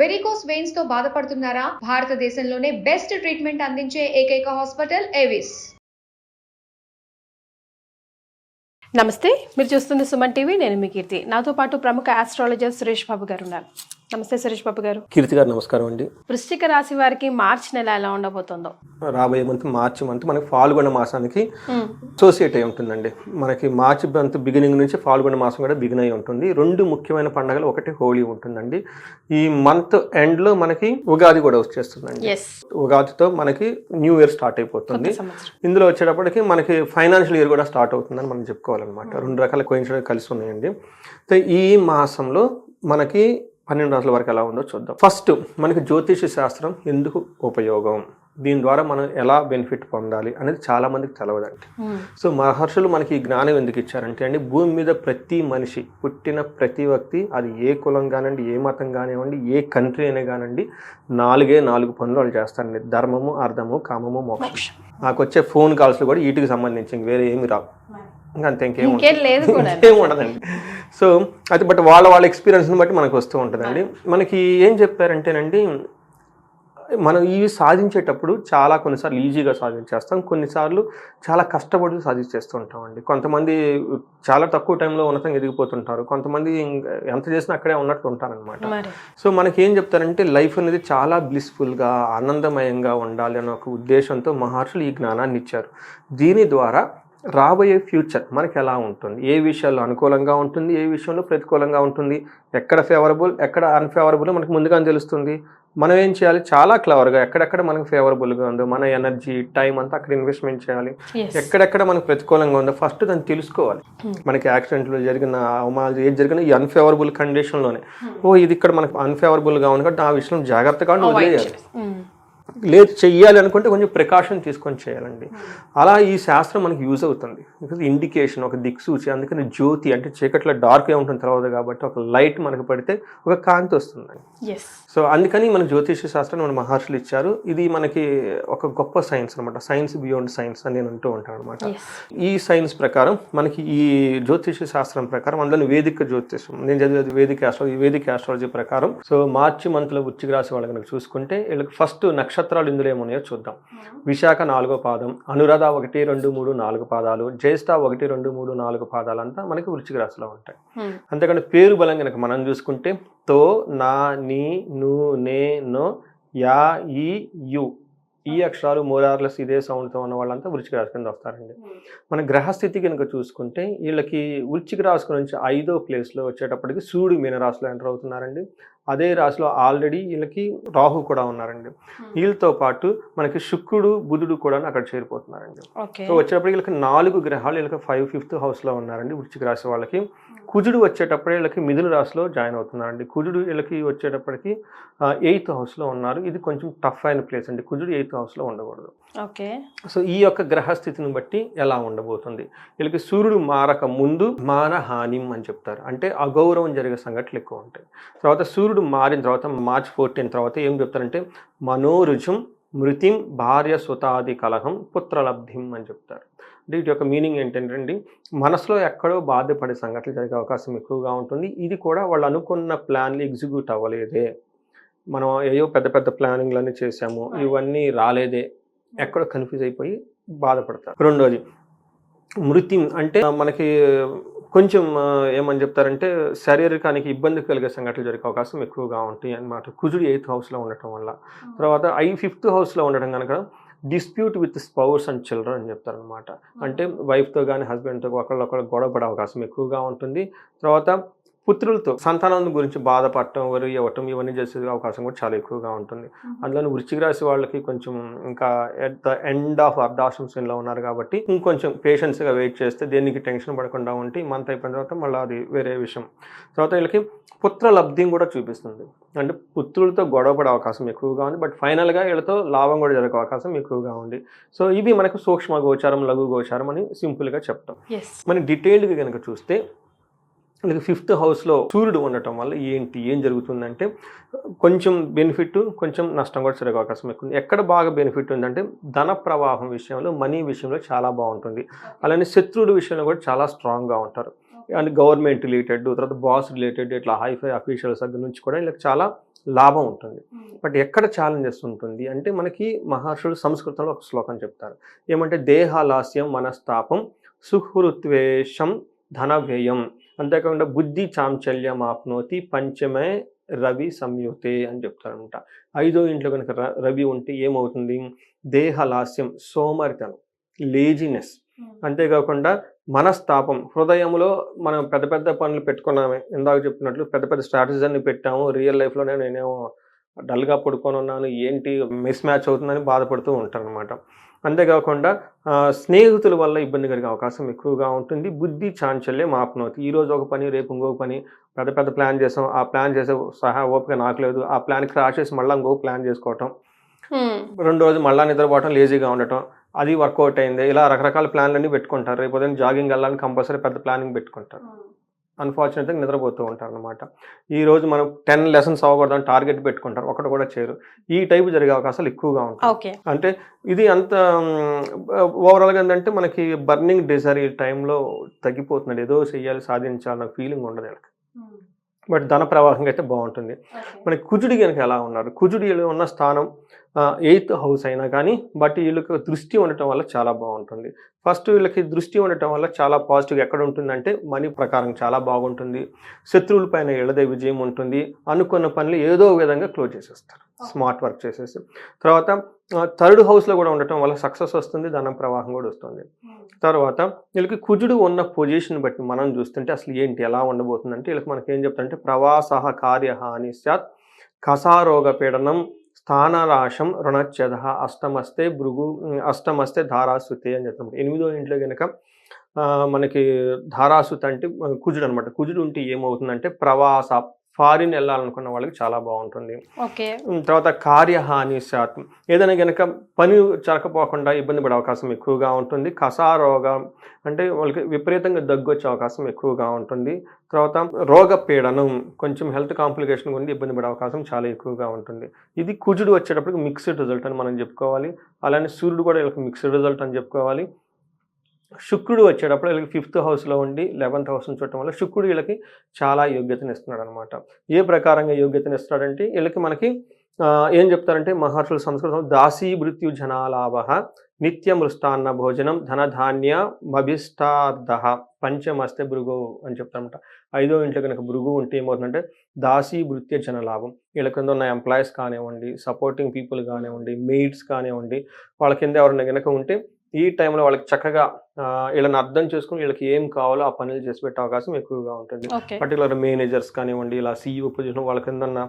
Varicose వెయిన్స్తో బాధపడుతున్నారా? భారతదేశంలోనే best treatment అందించే ఏకైక హాస్పిటల్ ఏవిస్ నమస్తే మీరు చూస్తున్న సుమన్ టీవీ నేను మీ కీర్తి. నాతో పాటు ప్రముఖ ఆస్ట్రాలజర్ సురేష్ బాబు గారు ఉన్నారు. నమస్తే సురేష్ బాబు గారు. కీర్తి గారు నమస్కారం అండి. వృశ్చిక రాశి వారికి మార్చి నెల ఎలా ఉండబోతుందో? రాబోయే మంత్ మార్చి మంత్ మనకి ఫాల్గొన మాసానికి అసోసియేట్ అయి ఉంటుందండి. మనకి మార్చి మంత్ బిగినింగ్ నుంచి ఫాల్గొన మాసం కూడా బిగిన్ అయి ఉంటుంది. రెండు ముఖ్యమైన పండుగలు ఒకటి హోలీ ఉంటుందండి. ఈ మంత్ ఎండ్లో మనకి ఉగాది కూడా వచ్చేస్తుందండి. ఉగాదితో మనకి న్యూ ఇయర్ స్టార్ట్ అయిపోతుంది. ఇందులో వచ్చేటప్పటికి మనకి ఫైనాన్షియల్ ఇయర్ కూడా స్టార్ట్ అవుతుందని మనం చెప్పుకోవాలన్నమాట. రెండు రకాల కోయిన్సిడెంట్ కలిసి ఉన్నాయండి. ఈ మాసంలో మనకి పన్నెండు రాసుల వరకు ఎలా ఉందో చూద్దాం. ఫస్ట్ మనకి జ్యోతిష శాస్త్రం ఎందుకు ఉపయోగం? దీని ద్వారా మనం ఎలా బెనిఫిట్ పొందాలి అనేది చాలా మందికి తెలవదండి. సో మహర్షులు మనకి ఈ జ్ఞానం ఎందుకు ఇచ్చారంటే అండి భూమి మీద ప్రతి మనిషి పుట్టిన ప్రతి వ్యక్తి అది ఏ కులం కానివ్వండి ఏ మతం కానివ్వండి ఏ కంట్రీ అయినా కానివ్వండి నాలుగే నాలుగు పనులు వాళ్ళు చేస్తారండి. ధర్మము అర్థము కామము మోక్షం నాకు వచ్చే ఫోన్ కాల్స్ కూడా వీటికి సంబంధించి వేరే ఏమి రావు. ఇంకా అంతే ఇంకేం. ఇంకేం ఉండదండి. సో అది బట్ వాళ్ళ వాళ్ళ ఎక్స్పీరియన్స్ని బట్టి మనకు వస్తూ ఉంటుందండి. మనకి ఏం చెప్పారంటేనండి మనం ఇవి సాధించేటప్పుడు చాలా కొన్నిసార్లు ఈజీగా సాధించేస్తాం కొన్నిసార్లు చాలా కష్టపడి సాధించేస్తూ ఉంటామండి. కొంతమంది చాలా తక్కువ టైంలో ఉన్నతంగా ఎదిగిపోతుంటారు. కొంతమంది ఎంత చేసినా అక్కడే ఉన్నట్టు ఉంటారనమాట సో మనకి ఏం చెప్తారంటే లైఫ్ అనేది చాలా బ్లిస్ఫుల్గా ఆనందమయంగా ఉండాలి అనే ఒక ఉద్దేశంతో మహర్షులు ఈ జ్ఞానాన్ని ఇచ్చారు. దీని ద్వారా రాబోయే ఫ్యూచర్ మనకి ఎలా ఉంటుంది? ఏ విషయాల్లో అనుకూలంగా ఉంటుంది? ఏ విషయంలో ప్రతికూలంగా ఉంటుంది? ఎక్కడ ఫేవరబుల్ ఎక్కడ అన్ఫేవరబుల్ మనకు ముందుగానే తెలుస్తుంది. మనం ఏం చేయాలి? చాలా క్లవర్గా ఎక్కడెక్కడ మనకు ఫేవరబుల్గా ఉందో మన ఎనర్జీ టైం అంతా అక్కడ ఇన్వెస్ట్మెంట్ చేయాలి. ఎక్కడెక్కడ మనకు ప్రతికూలంగా ఉందో ఫస్ట్ దాన్ని తెలుసుకోవాలి. మనకి యాక్సిడెంట్లు జరిగిన అవమానాలు ఏది జరిగినా ఈ అన్ఫేవరబుల్ కండిషన్లోనే ఓ ఇది ఇక్కడ మనకు అన్ఫేవరబుల్గా ఉంది కాబట్టి ఆ విషయం జాగ్రత్తగా వదిలేయాలి. లేదు చెయ్యాలి అనుకుంటే కొంచెం ప్రికాషన్ తీసుకొని చేయాలండి. అలా ఈ శాస్త్రం మనకి యూజ్ అవుతుంది. బికాజ్ ఇండికేషన్ ఒక దిక్సూచి అందుకని జ్యోతి అంటే చీకట్లో డార్క్ ఉంటుంది తర్వాత కాబట్టి ఒక లైట్ మనకు పడితే ఒక కాంతి వస్తుందండి. ఎస్ సో అందుకని మన జ్యోతిష శాస్త్రం మన మహర్షులు ఇచ్చారు. ఇది మనకి ఒక గొప్ప సైన్స్ అనమాట సైన్స్ బియాండ్ సైన్స్ అని నేను అంటూ ఉంటాను అనమాట ఈ సైన్స్ ప్రకారం మనకి ఈ జ్యోతిష శాస్త్రం ప్రకారం అందులో వేదిక జ్యోతిషం. నేను చదివేది వేదిక ఆస్ట్రాలజీ వేదిక ఆస్ట్రాలజీ ప్రకారం. సో మార్చి మంత్లో వృచ్చిక రాశి వాళ్ళకి కనుక చూసుకుంటే వీళ్ళకి ఫస్ట్ నక్షత్రాలు ఇందులో ఏమున్నాయో చూద్దాం. విశాఖ నాలుగో పాదం అనురాధ ఒకటి రెండు మూడు నాలుగు పాదాలు జ్యేష్ఠ ఒకటి రెండు మూడు నాలుగు పాదాలు అంతా మనకి వృచ్చిక రాశిలో ఉంటాయి. అంతేకాని పేరు బలం కనుక మనం చూసుకుంటే తో నా నీ ను నే నో యా ఈ యు. ఈ అక్షరాలు మోరార్లెస్ ఇదే సౌండ్తో ఉన్న వాళ్ళంతా వృచ్చిక రాశి కింద వస్తారండి మన గ్రహస్థితి కనుక చూసుకుంటే వీళ్ళకి వృచ్చిక రాశి నుంచి ఐదో ప్లేస్లో వచ్చేటప్పటికి సూర్యుడు మీన రాశిలో ఎంటర్ అవుతున్నారండి. అదే రాశిలో ఆల్రెడీ వీళ్ళకి రాహు కూడా ఉన్నారండి. వీళ్ళతో పాటు మనకి శుక్రుడు బుధుడు కూడా అక్కడ చేరిపోతున్నారండి. సో వచ్చేటప్పటికి వీళ్ళకి నాలుగు గ్రహాలు వీళ్ళకి ఫైవ్ ఫిఫ్త్ హౌస్లో ఉన్నారండి వృశ్చిక రాశి వాళ్ళకి. కుజుడు వచ్చేటప్పుడే వీళ్ళకి మిథున రాశిలో జాయిన్ అవుతున్నారండి. కుజుడు వీళ్ళకి వచ్చేటప్పటికి ఎయిత్ హౌస్లో ఉన్నారు. ఇది కొంచెం టఫ్ అయిన ప్లేస్ అండి. కుజుడు ఎయిత్ హౌస్లో ఉండకూడదు. ఓకే. సో ఈ యొక్క గ్రహస్థితిని బట్టి ఎలా ఉండబోతుంది? వీళ్ళకి సూర్యుడు మారక ముందు మానహానిం అని చెప్తారు. అంటే అగౌరవం జరిగే సంఘటనలు ఎక్కువ ఉంటాయి. తర్వాత సూర్యుడు మారిన తర్వాత మార్చ్ ఫోర్టీన్ తర్వాత ఏం చెప్తారంటే మనోరుజం మృతిం భార్య సుతాది కలహం పుత్రలబ్ధిం అని చెప్తారు. అంటే వీటి యొక్క మీనింగ్ ఏంటంటే మనసులో ఎక్కడో బాధపడే సంఘటనలు జరిగే అవకాశం ఎక్కువగా ఉంటుంది. ఇది కూడా వాళ్ళు అనుకున్న ప్లాన్లు ఎగ్జిక్యూట్ అవ్వలేదే. మనం ఏయో పెద్ద పెద్ద ప్లానింగ్లన్నీ చేసాము ఇవన్నీ రాలేదే. ఎక్కడో కన్ఫ్యూజ్ అయిపోయి బాధపడతారు. రెండోది మృతి అంటే మనకి కొంచెం ఏమని చెప్తారంటే శారీరకానికి ఇబ్బంది కలిగే సంఘటనలు జరిగే అవకాశం ఎక్కువగా ఉంటాయి అన్నమాట. కుజుడు ఎయిత్ హౌస్లో ఉండటం వల్ల. తర్వాత ఐ ఫిఫ్త్ హౌస్లో ఉండడం కనుక dispute with spouse and children అని చెప్తారనమాట అంటే వైఫ్తో కానీ హస్బెండ్తో ఒకళ్ళొకళ్ళు గొడవ పడే అవకాశం ఎక్కువగా ఉంటుంది. తర్వాత పుత్రులతో సంతానం గురించి బాధపడటం వరి ఇవ్వటం ఇవన్నీ చేసే అవకాశం కూడా చాలా ఎక్కువగా ఉంటుంది. అందులో వృశ్చిక రాశి వాళ్ళకి కొంచెం ఇంకా ఎట్ ద ఎండ్ ఆఫ్ అర్ధాశ్రమంలో ఉన్నారు కాబట్టి ఇంకొంచెం పేషెన్స్గా వెయిట్ చేస్తే దేనికి టెన్షన్ పడకుండా ఉంటే మంత్ అయిపోయిన తర్వాత మళ్ళీ అది వేరే విషయం. తర్వాత వీళ్ళకి పుత్ర లబ్ధిని కూడా చూపిస్తుంది. అంటే పుత్రులతో గొడవ పడే అవకాశం ఎక్కువగా ఉంది. బట్ ఫైనల్గా వీళ్ళతో లాభం కూడా జరిగే అవకాశం ఎక్కువగా ఉంది. సో ఇవి మనకు సూక్ష్మ గోచారం లఘు గోచారం అని సింపుల్గా చెప్తాం. మనం డీటెయిల్డ్గా కనుక చూస్తే మనకి ఫిఫ్త్ హౌస్లో సూర్యుడు ఉండటం వల్ల ఏంటి? ఏం జరుగుతుందంటే కొంచెం బెనిఫిట్ కొంచెం నష్టం కూడా జరిగే అవకాశం ఎక్కువ ఉంది. ఎక్కడ బాగా బెనిఫిట్ ఉందంటే ధన ప్రవాహం విషయంలో మనీ విషయంలో చాలా బాగుంటుంది. అలానే శత్రువుల విషయంలో కూడా చాలా స్ట్రాంగ్గా ఉంటారు. అండ్ గవర్నమెంట్ రిలేటెడ్ తర్వాత బాస్ రిలేటెడ్ ఇట్లా హైఫై అఫీషియల్స్ దగ్గర నుంచి కూడా వీళ్ళకి చాలా లాభం ఉంటుంది. బట్ ఎక్కడ ఛాలెంజెస్ ఉంటుంది అంటే మనకి మహర్షులు సంస్కృతంలో ఒక శ్లోకం చెప్తారు. ఏమంటే దేహాలాస్యం మనస్తాపం సుహృత్వేషం ధన వ్యయం అంతేకాకుండా బుద్ధి చాంచల్యం ఆప్నోతి పంచమే రవి సంయుతే అని చెప్తారనమాట ఐదో ఇంట్లో కనుక ర- రవి ఉంటే ఏమవుతుంది? దేహలాస్యం సోమరితనం లేజినెస్. అంతేకాకుండా మనస్తాపం హృదయంలో మనం పెద్ద పెద్ద పనులు పెట్టుకున్నామే. ఇందాక చెప్పినట్లు పెద్ద పెద్ద స్ట్రాటజీస్ అన్ని పెట్టాము. రియల్ లైఫ్లోనే నేనేమో డల్గా పడుకొని ఉన్నాను ఏంటి మిస్ మ్యాచ్ అవుతుందని బాధపడుతూ ఉంటాను అనమాట అంతేకాకుండా స్నేహితుల వల్ల ఇబ్బంది కలిగే అవకాశం ఎక్కువగా ఉంటుంది. బుద్ధి చాంచల్యం ఆపనవుతుంది ఈ రోజు ఒక పని రేపు ఇంకొక పని పెద్ద పెద్ద ప్లాన్ చేసాం. ఆ ప్లాన్ చేసే సహా ఓపిక నాకు లేదు. ఆ ప్లాన్ క్రాష్ చేసి మళ్ళీ ఇంకొక ప్లాన్ చేసుకోవటం. రెండు రోజులు మళ్ళీ నిద్రపోవటం లేజీగా ఉండటం. అది వర్కౌట్ అయింది. ఇలా రకరకాల ప్లాన్లన్నీ పెట్టుకుంటారు. రేపు ఉదయం జాగింగ్ వెళ్ళాలని కంపల్సరీ పెద్ద ప్లానింగ్ పెట్టుకుంటారు. అన్ఫార్చునేట్గా నిద్రపోతూ ఉంటారు అనమాట ఈ రోజు మనం టెన్ లెసన్స్ అవ్వకూడదని టార్గెట్ పెట్టుకుంటారు. ఒకటి కూడా చేయరు. ఈ టైప్ జరిగే అవకాశాలు ఎక్కువగా ఉంటాయి. అంటే ఇది అంత ఓవరాల్గా ఏంటంటే మనకి బర్నింగ్ డిజైర్ ఈ టైంలో తగ్గిపోతున్నాడు ఏదో చెయ్యాలి సాధించాలి నాకు ఫీలింగ్ ఉండదు వీళ్ళకి. బట్ ధన ప్రవాహంగా అయితే బాగుంటుంది. మనకి కుజుడి కనుక ఎలా ఉన్నారు? కుజుడి ఉన్న స్థానం ఎయిత్ హౌస్ అయినా కానీ బట్ వీళ్ళకి దృష్టి ఉండటం వల్ల చాలా బాగుంటుంది. ఫస్ట్ వీళ్ళకి దృష్టి ఉండటం వల్ల చాలా పాజిటివ్ ఎక్కడ ఉంటుందంటే మనీ ప్రకారం చాలా బాగుంటుంది. శత్రువుల పైన ఎడదే విజయం ఉంటుంది. అనుకున్న పనులు ఏదో విధంగా క్లోజ్ చేసేస్తారు. స్మార్ట్ వర్క్ చేసేసి. తర్వాత థర్డ్ హౌస్లో కూడా ఉండటం వల్ల సక్సెస్ వస్తుంది ధనం ప్రవాహం కూడా వస్తుంది. తర్వాత వీళ్ళకి కుజుడు ఉన్న పొజిషన్ బట్టి మనం చూస్తుంటే అసలు ఏంటి ఎలా ఉండబోతుందంటే వీళ్ళకి మనకి ఏం చెప్తారంటే ప్రవాస కార్యహాని స్యాత్ కసారోగ పీడనం స్థానరాశం రుణచ్ఛేద అష్టమస్తే భృగు అష్టమస్తే ధారాసుతే అని చెప్తాం. ఎనిమిదో ఇంట్లో కనుక మనకి ధారాసుత అంటే కుజుడు అనమాట కుజుడు ఉంటే ఏమవుతుందంటే ప్రవాస ఫారిన్ వెళ్ళాలనుకున్న వాళ్ళకి చాలా బాగుంటుంది. తర్వాత కార్యహాని శాతం ఏదైనా కనుక పని జరగపోకుండా ఇబ్బంది పడే అవకాశం ఎక్కువగా ఉంటుంది. కసారోగం అంటే వాళ్ళకి విపరీతంగా దగ్గు వచ్చే అవకాశం ఎక్కువగా ఉంటుంది. తర్వాత రోగ పీడనం కొంచెం హెల్త్ కాంప్లికేషన్ గురించి ఇబ్బంది పడే అవకాశం చాలా ఎక్కువగా ఉంటుంది. ఇది కుజుడు వచ్చేటప్పటికి మిక్స్డ్ రిజల్ట్ అని మనం చెప్పుకోవాలి. అలానే సూర్యుడు కూడా వీళ్ళకి మిక్స్డ్ రిజల్ట్ అని చెప్పుకోవాలి. శుక్రుడు వచ్చేటప్పుడు వీళ్ళకి ఫిఫ్త్ హౌస్లో ఉండి లెవెన్త్ హౌస్ని చూడటం వల్ల శుక్రుడు వీళ్ళకి చాలా యోగ్యతను ఇస్తున్నాడు అనమాట ఏ ప్రకారంగా యోగ్యతని ఇస్తాడంటే వీళ్ళకి మనకి ఏం చెప్తారంటే మహర్షుల సంస్కృతం దాసీ మృత్యు జనాలాభ నిత్య మృష్టాన్న భోజనం ధనధాన్య మభిష్టార్థ పంచమస్తే భృగు అని చెప్తామంట ఐదో ఇంట్లో కనుక భృగు ఉంటే ఏమవుతుందంటే దాసీ భృత్య జనలాభం. వీళ్ళ కింద ఉన్న ఎంప్లాయీస్ కానివ్వండి సపోర్టింగ్ పీపుల్ కానివ్వండి మెయిడ్స్ కానివ్వండి వాళ్ళ కింద ఎవరైనా కనుక ఉంటే ఈ టైంలో వాళ్ళకి చక్కగా వీళ్ళని అర్థం చేసుకుని వీళ్ళకి ఏం కావాలో ఆ పనులు చేసి పెట్టే అవకాశం ఎక్కువగా ఉంటుంది. పర్టికులర్ మేనేజర్స్ కానివ్వండి ఇలా సీఈఓ పొజిషన్ వాళ్ళ కింద ఉన్న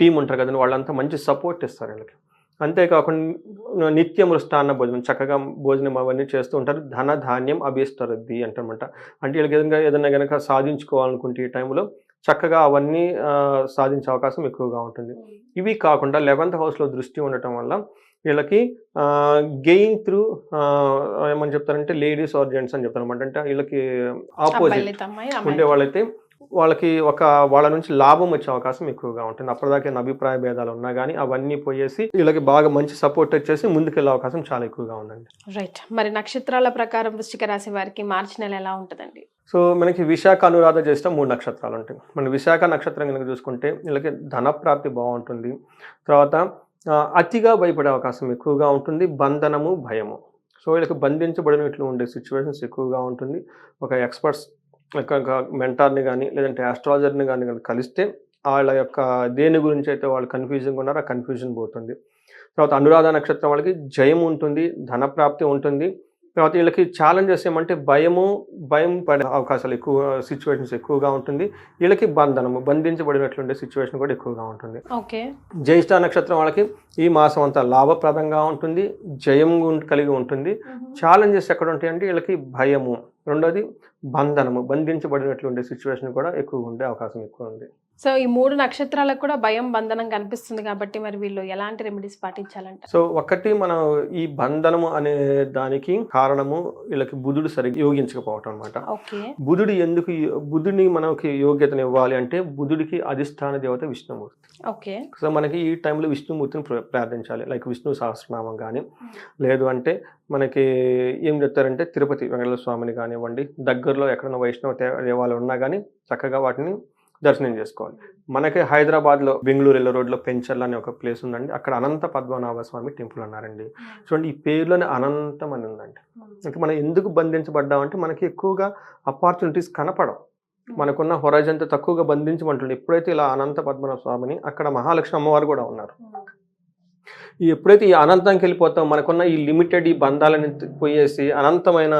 టీం ఉంటారు కదండి వాళ్ళంతా మంచి సపోర్ట్ ఇస్తారు వీళ్ళకి. అంతేకాకుండా నిత్య మృష్టాన్న భోజనం చక్కగా భోజనం అవన్నీ చేస్తూ ఉంటారు. ధన ధాన్యం అభిస్తరుద్ది అంటారనమాట అంటే వీళ్ళకి ఏదైనా ఏదైనా కనుక సాధించుకోవాలనుకుంటే ఈ టైంలో చక్కగా అవన్నీ సాధించే అవకాశం ఎక్కువగా ఉంటుంది. ఇవి కాకుండా లెవెంత్ హౌస్లో దృష్టి ఉండటం వల్ల వీళ్ళకి గెయిన్ త్రూ ఏమని చెప్తారంటే లేడీస్ ఆర్ జెంట్స్ అని చెప్తారు అనమాట అంటే వీళ్ళకి ఆపోజిట్ ఉండే వాళ్ళైతే వాళ్ళకి ఒక వాళ్ళ నుంచి లాభం వచ్చే అవకాశం ఎక్కువగా ఉంటుంది. అప్పటిదాకా అభిప్రాయ భేదాలు ఉన్నా కానీ అవన్నీ పోయేసి వీళ్ళకి బాగా మంచి సపోర్ట్ వచ్చేసి ముందుకెళ్ళే అవకాశం చాలా ఎక్కువగా ఉందండి. రైట్ మరి నక్షత్రాల ప్రకారం వృశ్చిక రాశి వారికి మార్చి నెల ఎలా ఉంటుందండి? సో మనకి విశాఖ అనురాధ చేస్తే మూడు నక్షత్రాలు ఉంటాయి మన విశాఖ నక్షత్రం కనుక చూసుకుంటే వీళ్ళకి ధన ప్రాప్తి బాగుంటుంది. తర్వాత అతిగా భయపడే అవకాశం ఎక్కువగా ఉంటుంది. బంధనము భయము. సో వీళ్ళకి బంధించబడినట్లు ఉండే సిచ్యువేషన్స్ ఎక్కువగా ఉంటుంది. ఒక ఎక్స్పర్ట్స్ ఒక మెంటార్ని కానీ లేదంటే ఆస్ట్రాలజర్ని కానీ కలిస్తే వాళ్ళ యొక్క దేని గురించి అయితే వాళ్ళు కన్ఫ్యూజన్గా ఉన్నారో ఆ కన్ఫ్యూజన్ పోతుంది. తర్వాత అనురాధ నక్షత్రం వాళ్ళకి జయం ఉంటుంది ధన ప్రాప్తి ఉంటుంది. తర్వాత వీళ్ళకి ఛాలెంజెస్ ఏమంటే భయము భయం పడే అవకాశాలు ఎక్కువ సిచ్యువేషన్స్ ఎక్కువగా ఉంటుంది. వీళ్ళకి బంధనము బంధించబడినట్లుండే సిచ్యువేషన్ కూడా ఎక్కువగా ఉంటుంది. ఓకే. జ్యేష్ఠ నక్షత్రం వాళ్ళకి ఈ మాసం అంతా లాభప్రదంగా ఉంటుంది జయం కలిగి ఉంటుంది. ఛాలెంజెస్ ఎక్కడ ఉంటాయంటే వీళ్ళకి భయము. రెండోది బంధనము బంధించబడినట్లుండే సిచ్యువేషన్ కూడా ఎక్కువ ఉండే అవకాశం ఎక్కువ ఉంది. సో ఈ మూడు నక్షత్రాలకు కూడా భయం బంధనం కనిపిస్తుంది కాబట్టి మరి వీళ్ళు ఎలాంటి రెమెడీస్ పాటించాలంట? సో ఒకటి మనం ఈ బంధనము అనే దానికి కారణము వీళ్ళకి బుధుడు సరిగ్గా యోగించకపోవటం అనమాట ఓకే. బుధుడు ఎందుకు బుధుడిని మనకి యోగ్యతను ఇవ్వాలి అంటే బుధుడికి అధిష్టాన దేవత విష్ణుమూర్తి. ఓకే. సో మనకి ఈ టైంలో విష్ణుమూర్తిని ప్ర- ప్రార్థించాలి. లైక్ విష్ణు సహస్రనామం కానీ లేదు అంటే మనకి ఏం చెప్తారంటే తిరుపతి వెంకటేశ్వర స్వామిని కానివ్వండి దగ్గరలో ఎక్కడైనా వైష్ణవ దే- దేవాలయం ఉన్నా కానీ చక్కగా వాటిని దర్శనం చేసుకోవాలి. మనకి హైదరాబాద్లో బెంగళూరు వెళ్ళే రోడ్లో పెంచర్ల అనే ఒక ప్లేస్ ఉందండి. అక్కడ అనంత పద్మనాభ స్వామి టెంపుల్ అన్నారండి. చూడండి ఈ పేరులోనే అనంతం అని ఉందండి ఇంకా మనం ఎందుకు బంధించబడ్డామంటే మనకి ఎక్కువగా అపార్చునిటీస్ కనపడవు. మనకున్న హొరైజన్తో తక్కువగా బంధించమంటుంది ఎప్పుడైతే ఇలా అనంత పద్మనాభ స్వామిని అక్కడ మహాలక్ష్మి అమ్మవారు కూడా ఉన్నారు. ఎప్పుడైతే ఈ అనంతంకి వెళ్ళిపోతాం మనకున్న ఈ లిమిటెడ్ ఈ బంధాలని పోయేసి అనంతమైన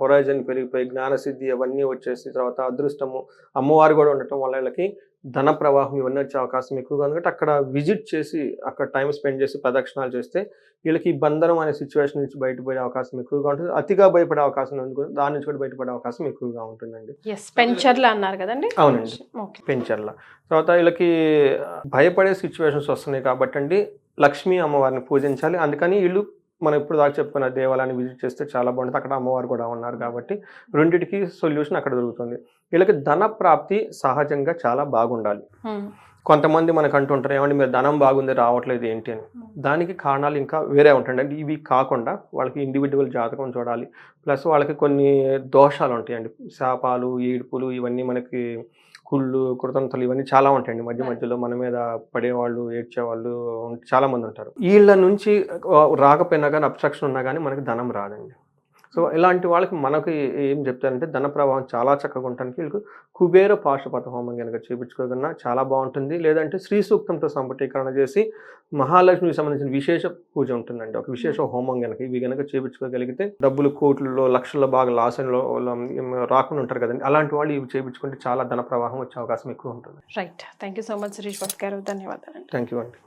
హొరైజన్ పెరిగిపోయి జ్ఞానసిద్ధి అవన్నీ వచ్చేసి తర్వాత అదృష్టము అమ్మవారు కూడా ఉండటం వల్ల వీళ్ళకి ధన ప్రవాహం ఇవన్నీ వచ్చే అవకాశం ఎక్కువగా ఉంది. కాబట్టి అక్కడ విజిట్ చేసి అక్కడ టైం స్పెండ్ చేసి ప్రదక్షిణాలు చేస్తే వీళ్ళకి ఈ బంధనం అనే సిచ్యువేషన్ నుంచి బయటపడే అవకాశం ఎక్కువగా ఉంటుంది. అతిగా భయపడే అవకాశం ఉంది దాని నుంచి కూడా బయటపడే అవకాశం ఎక్కువగా ఉంటుందండి. పెంచర్లు అన్నారు కదండి? అవునండి. పెంచర్ల. తర్వాత వీళ్ళకి భయపడే సిచ్యువేషన్స్ వస్తున్నాయి కాబట్టి అండి లక్ష్మీ అమ్మవారిని పూజించాలి. అందుకని వీళ్ళు మనం ఇప్పుడు దాకా చెప్పుకున్న దేవాలయాన్ని విజిట్ చేస్తే చాలా బాగుంటుంది. అక్కడ అమ్మవారు కూడా ఉన్నారు కాబట్టి రెండిటికి సొల్యూషన్ అక్కడ దొరుకుతుంది. వీళ్ళకి ధన ప్రాప్తి సహజంగా చాలా బాగుండాలి. కొంతమంది మనకు అంటుంటారు ఏమంటే మీరు ధనం బాగుంది రావట్లేదు ఏంటి? అని. దానికి కారణాలు ఇంకా వేరే ఉంటాయండి అంటే ఇవి కాకుండా వాళ్ళకి ఇండివిజువల్ జాతకం చూడాలి. ప్లస్ వాళ్ళకి కొన్ని దోషాలు ఉంటాయండి. శాపాలు ఏడుపులు ఇవన్నీ మనకి కుళ్ళు కృతంతలు ఇవన్నీ చాలా ఉంటాయండి. మధ్య మధ్యలో మన మీద పడేవాళ్ళు ఏడ్చేవాళ్ళు చాలా మంది ఉంటారు. వీళ్ళ నుంచి రాకపోయినా కానీ అబ్స్ట్రక్షన్ ఉన్నా కానీ మనకి ధనం రాదండి. సో ఇలాంటి వాళ్ళకి మనకి ఏం చెప్తారంటే ధన ప్రవాహం చాలా చక్కగా ఉండటానికి వీళ్ళకి కుబేర పాశుపత హోమం కనుక చేయించుకోగలన్నా చాలా బాగుంటుంది. లేదంటే శ్రీ సూక్తంతో సంపుటీకరణ చేసి మహాలక్ష్మికి సంబంధించిన విశేష పూజ ఉంటుందండి. ఒక విశేష హోమం కనుక ఇవి కనుక చేయించుకోగలిగితే డబ్బులు కోట్లలో లక్షల్లో బాగా లాస్ రాకుండా ఉంటారు కదండి. అలాంటి వాళ్ళు ఇవి చేయించుకుంటే చాలా ధన ప్రవాహం వచ్చే అవకాశం ఎక్కువ ఉంటుంది. Right thank you so much Suresh Babu గారు ధన్యవాదాలు థ్యాంక్ యూ అండి.